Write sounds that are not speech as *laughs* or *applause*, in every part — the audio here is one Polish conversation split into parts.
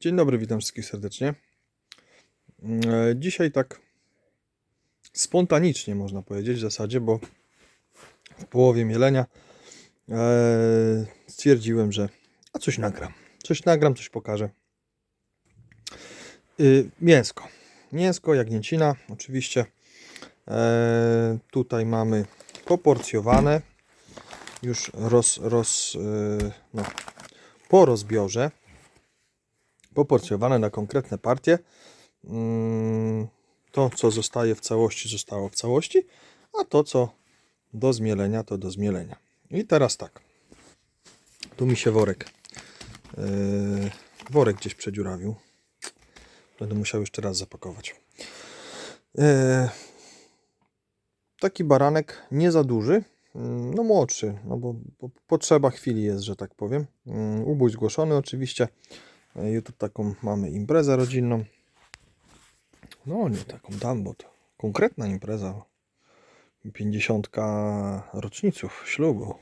Dzień dobry, witam wszystkich serdecznie. E, Dzisiaj tak spontanicznie można powiedzieć w zasadzie, bo w połowie mielenia e, stwierdziłem, że a coś nagram. Coś nagram, coś pokażę. Y, Mięsko. Mięsko, jagnięcina oczywiście. E, Tutaj mamy poporcjowane. Już roz, roz, no, po rozbiorze poporcjowane na konkretne partie. Mm, To, co zostaje w całości, zostało w całości, a to, co do zmielenia, to do zmielenia. I teraz tak. Tu mi się worek, yy, worek gdzieś przedziurawił. Będę musiał jeszcze raz zapakować. Yy, taki baranek nie za duży, mm, no młodszy, no bo, potrzeba chwili jest, że tak powiem. Mm, Ubój zgłoszony oczywiście. YouTube taką mamy imprezę rodzinną. No nie taką tam, bo to konkretna impreza. 50 roczniców ślubu.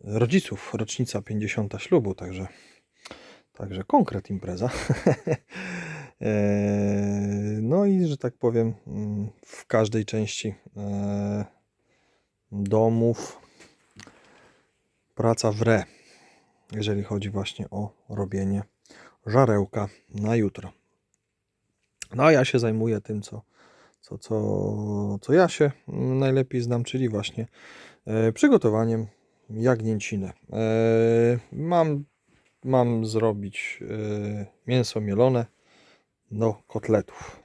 Rodziców, rocznica 50 ślubu, także także konkret impreza. *laughs* E, no i że tak powiem, w każdej części e, domów praca w re, jeżeli chodzi właśnie o robienie żarełka na jutro. No a ja się zajmuję tym, co, co, co, co ja się najlepiej znam, czyli właśnie e, przygotowaniem jagnięciny. E, mam, mam zrobić e, mięso mielone do kotletów.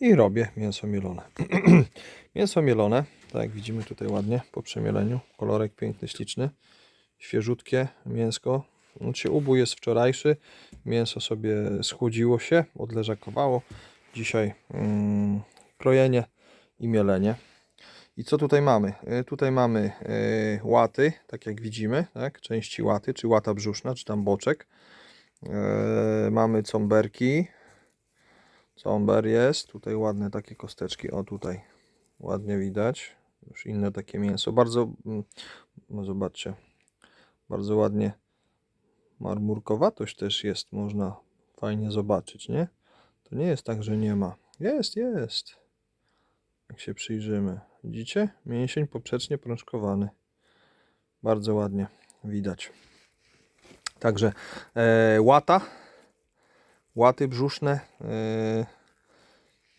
I robię mięso mielone. *clears throat* mięso mielone, tak jak widzimy tutaj ładnie po przemieleniu. Kolorek piękny, śliczny. Świeżutkie mięsko. Znaczy ubój jest wczorajszy. Mięso sobie schłodziło się, odleżakowało. Dzisiaj mm, krojenie i mielenie. I co tutaj mamy? Y, Tutaj mamy y, łaty, tak jak widzimy, tak? części łaty, czy łata brzuszna, czy tam boczek. Y, mamy comberki. Comber jest, tutaj ładne takie kosteczki, o tutaj ładnie widać. Już inne takie mięso. Bardzo, mm, no zobaczcie, bardzo ładnie marmurkowatość też jest, można fajnie zobaczyć, nie? To nie jest tak, że nie ma. Jest, jest. Jak się przyjrzymy. Widzicie? Mięsień poprzecznie prążkowany. Bardzo ładnie widać. Także e, łata, łaty brzuszne, e,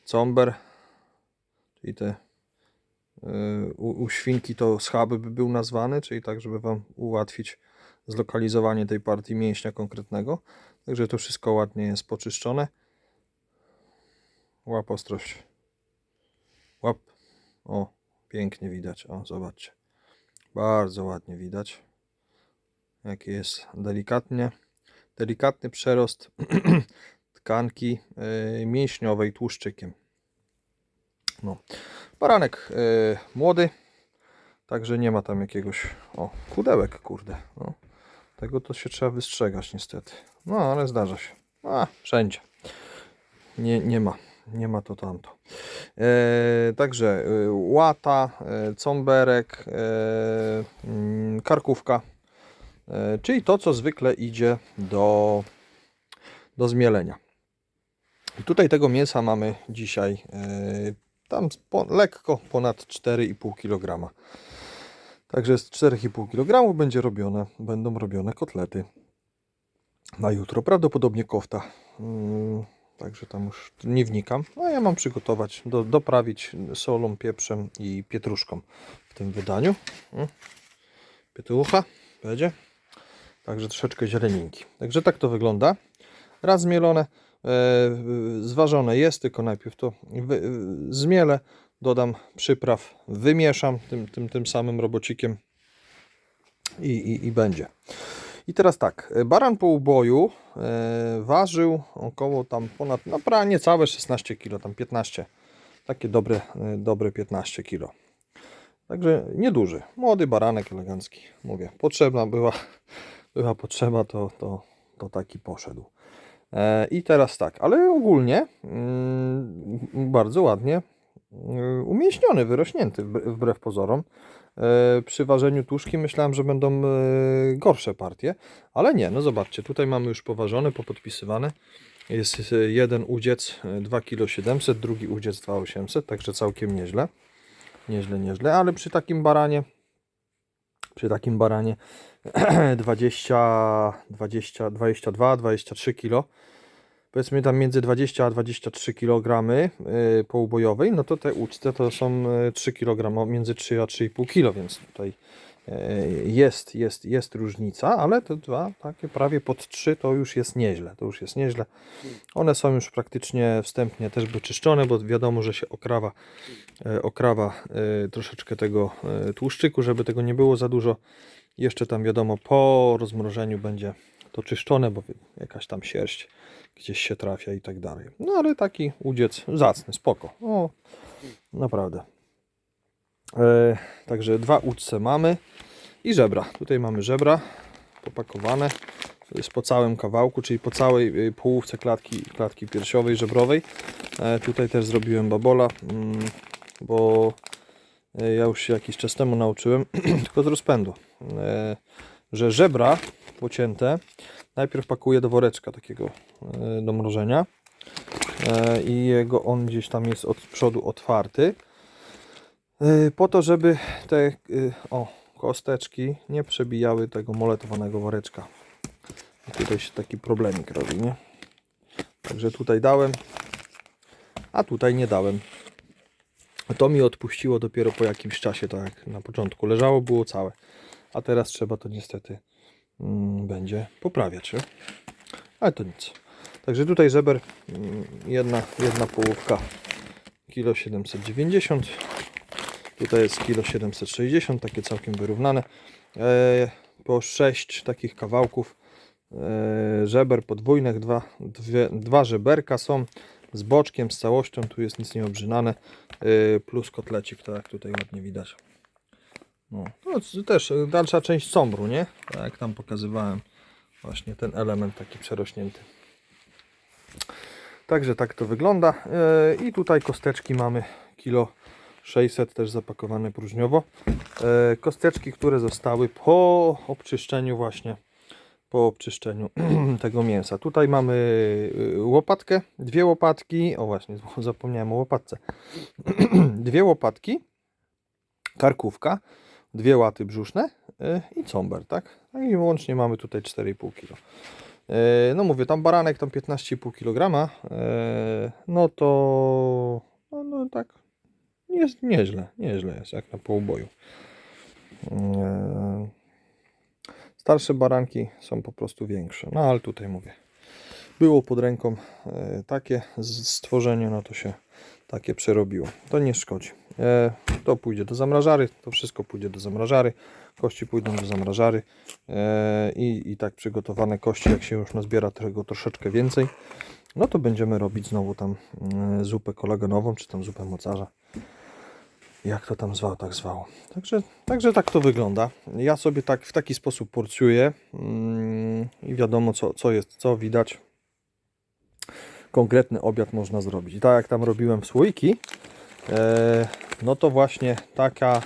comber, czyli te e, u, u świnki to schaby by był nazwany, czyli tak, żeby Wam ułatwić zlokalizowanie tej partii mięśnia konkretnego. Także to wszystko ładnie jest poczyszczone. Łap ostrość. Łap. O, pięknie widać. O, zobaczcie. Bardzo ładnie widać. Jaki jest delikatnie. Delikatny przerost *clears throat* tkanki yy, mięśniowej tłuszczykiem. No. Baranek yy, młody. Także nie ma tam jakiegoś. O, kudełek, kurde. No. Tego to się trzeba wystrzegać niestety. No, ale zdarza się. A, wszędzie. Nie, nie ma. Nie ma to tamto. E, także e, łata, e, comberek, e, mm, karkówka. E, czyli to, co zwykle idzie do, do zmielenia. I tutaj tego mięsa mamy dzisiaj e, tam lekko ponad 4,5 kg. Także z 4,5 kg będzie robione, będą robione kotlety na jutro. Prawdopodobnie kofta. Mm, Także tam już nie wnikam. No ja mam przygotować, do, doprawić solą, pieprzem i pietruszką w tym wydaniu. Mm. Pietrucha będzie. Także troszeczkę zieleninki. Także tak to wygląda. Raz zmielone, e, zważone jest, tylko najpierw to wy, zmielę, dodam przypraw, wymieszam tym, tym, tym samym robocikiem i, i, i będzie. I teraz tak, baran po uboju e, ważył około tam ponad, no prawie niecałe 16 kg, tam 15, takie dobre, e, dobre 15 kg. Także nieduży, młody baranek elegancki, mówię, potrzebna była, *laughs* była potrzeba, to, to, to taki poszedł. E, I teraz tak, ale ogólnie mm, bardzo ładnie umieśniony, wyrośnięty wbrew pozorom. E, Przy ważeniu tuszki myślałem, że będą e, gorsze partie, ale nie, no zobaczcie, tutaj mamy już poważone, popodpisywane. Jest jeden udziec e, 2 kg 700, drugi udziec 2800, także całkiem nieźle. Nieźle, nieźle, ale przy takim baranie przy takim baranie 20, 20, 22, 23 kg powiedzmy tam między 20 a 23 kg poubojowej, no to te uczce to są y, 3 kg, między 3 a 3,5 kg, więc tutaj yy, jest, jest, jest różnica, ale te dwa takie prawie pod 3 to już jest nieźle, to już jest nieźle. One są już praktycznie wstępnie też wyczyszczone, bo wiadomo, że się okrawa, yy, okrawa troszeczkę tego tłuszczyku, żeby tego nie było za dużo. Jeszcze tam wiadomo, po rozmrożeniu będzie to czyszczone, bo jakaś tam sierść gdzieś się trafia i tak dalej. No ale taki udziec zacny, spoko. O, naprawdę. E, także dwa udce mamy i żebra. Tutaj mamy żebra popakowane. To jest po całym kawałku, czyli po całej y, połówce klatki, klatki piersiowej, żebrowej. E, tutaj też zrobiłem babola, mm, bo e, ja już się jakiś czas temu nauczyłem, *clears throat* tylko z rozpędu, e, że żebra pocięte najpierw pakuję do woreczka takiego e, do mrożenia e, i jego on gdzieś tam jest od przodu otwarty e, po to, żeby te o, kosteczki nie przebijały tego moletowanego woreczka. I tutaj się taki problemik robi, nie? Także tutaj dałem, a tutaj nie dałem. To mi odpuściło dopiero po jakimś czasie, tak jak na początku leżało, było całe. A teraz trzeba to niestety będzie poprawiać. Ale to nic. Także tutaj żeber mm, jedna, jedna połówka. Kilo 790 tutaj jest kilo 760 takie całkiem wyrównane. E, po 6 takich kawałków e, żeber podwójnych dwa, dwie, dwa żeberka są z boczkiem, z całością. Tu jest nic nie obrzynane e, plus kotlecik, tak jak tutaj ładnie widać no, c- też e, dalsza część sombru, nie? Tak jak tam pokazywałem. Właśnie ten element taki przerośnięty. Także tak to wygląda. E, I tutaj kosteczki mamy kilo 600 też zapakowane próżniowo. E, Kosteczki, które zostały po obczyszczeniu właśnie po obczyszczeniu *clears throat* tego mięsa. Tutaj mamy łopatkę, dwie łopatki. O właśnie, *laughs* zapomniałem o łopatce. *clears throat* dwie łopatki, karkówka, dwie łaty brzuszne y, i comber, tak? No i łącznie mamy tutaj 4,5 kg. No mówię, tam baranek tam 15,5 kg, no to no, no tak jest nieźle, nieźle jest jak na półboju. Starsze baranki są po prostu większe, no ale tutaj mówię, było pod ręką takie stworzenie, no to się takie przerobiło. To nie szkodzi. E, To pójdzie do zamrażary, to wszystko pójdzie do zamrażary, kości pójdą do zamrażary e, i, i tak przygotowane kości, jak się już nazbiera tego troszeczkę więcej, no to będziemy robić znowu tam mm, zupę kolagenową, czy tam zupę mocarza. Jak to tam zwał, tak zwało. Także, także tak to wygląda. Ja sobie tak w taki sposób porcjuję mm, i wiadomo co, co jest, co widać. Konkretny obiad można zrobić. I tak jak tam robiłem słoiki, e, no to właśnie taka,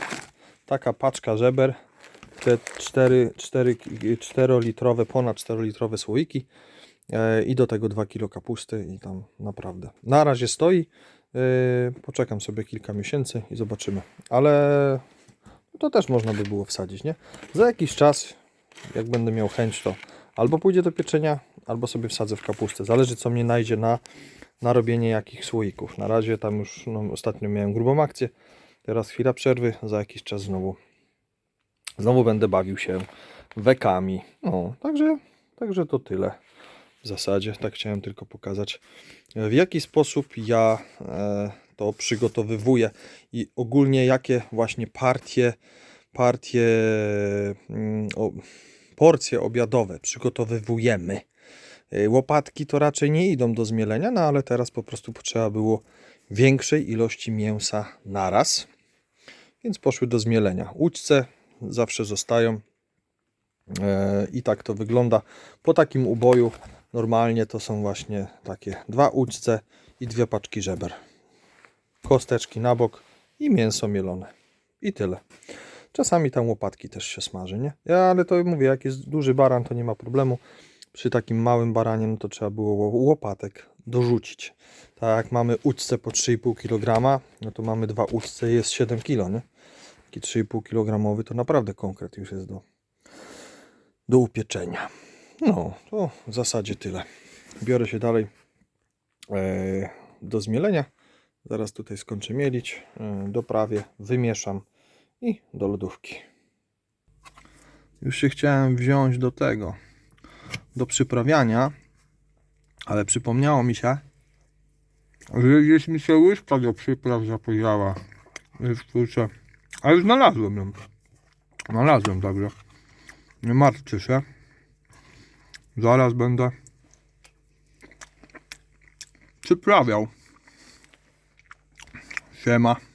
taka paczka żeber, te 4, 4, 4 litrowe, ponad 4 litrowe słoiki e, i do tego 2 kg kapusty i tam naprawdę. Na razie stoi. e, Poczekam sobie kilka miesięcy i zobaczymy. Ale to też można by było wsadzić, nie? Za jakiś czas, jak będę miał chęć, to albo pójdzie do pieczenia, albo sobie wsadzę w kapustę. Zależy, co mnie najdzie na, na robienie jakich słoików. Na razie tam już no, ostatnio miałem grubą akcję. Teraz chwila przerwy, za jakiś czas znowu znowu będę bawił się wekami. No, także, także to tyle w zasadzie. Tak chciałem tylko pokazać, w jaki sposób ja e, to przygotowywuję i ogólnie jakie właśnie partie, partie, mm, porcje obiadowe przygotowywujemy. E, Łopatki to raczej nie idą do zmielenia, no ale teraz po prostu potrzeba było większej ilości mięsa naraz, więc poszły do zmielenia. Łódźce zawsze zostają e, i tak to wygląda. Po takim uboju normalnie to są właśnie takie dwa łódźce i dwie paczki żeber. Kosteczki na bok i mięso mielone. I tyle. Czasami tam łopatki też się smaży, nie? Ja, ale to mówię, jak jest duży baran, to nie ma problemu. Przy takim małym baranie, no to trzeba było ło- łopatek dorzucić. Tak jak mamy uczce po 3,5 kg, no to mamy dwa uczce jest 7 kg, nie? Taki 3,5 kg to naprawdę konkret już jest do, do upieczenia. No, to w zasadzie tyle. Biorę się dalej e, do zmielenia. Zaraz tutaj skończę mielić, e, doprawię, wymieszam i do lodówki. Już się chciałem wziąć do tego, do przyprawiania, ale przypomniało mi się, Że gdzieś mi się łyżka do przypraw zapowiedziała. Już kurczę. A już znalazłem ją. Znalazłem także. Nie martwcie się. Zaraz będę przyprawiał. Siema.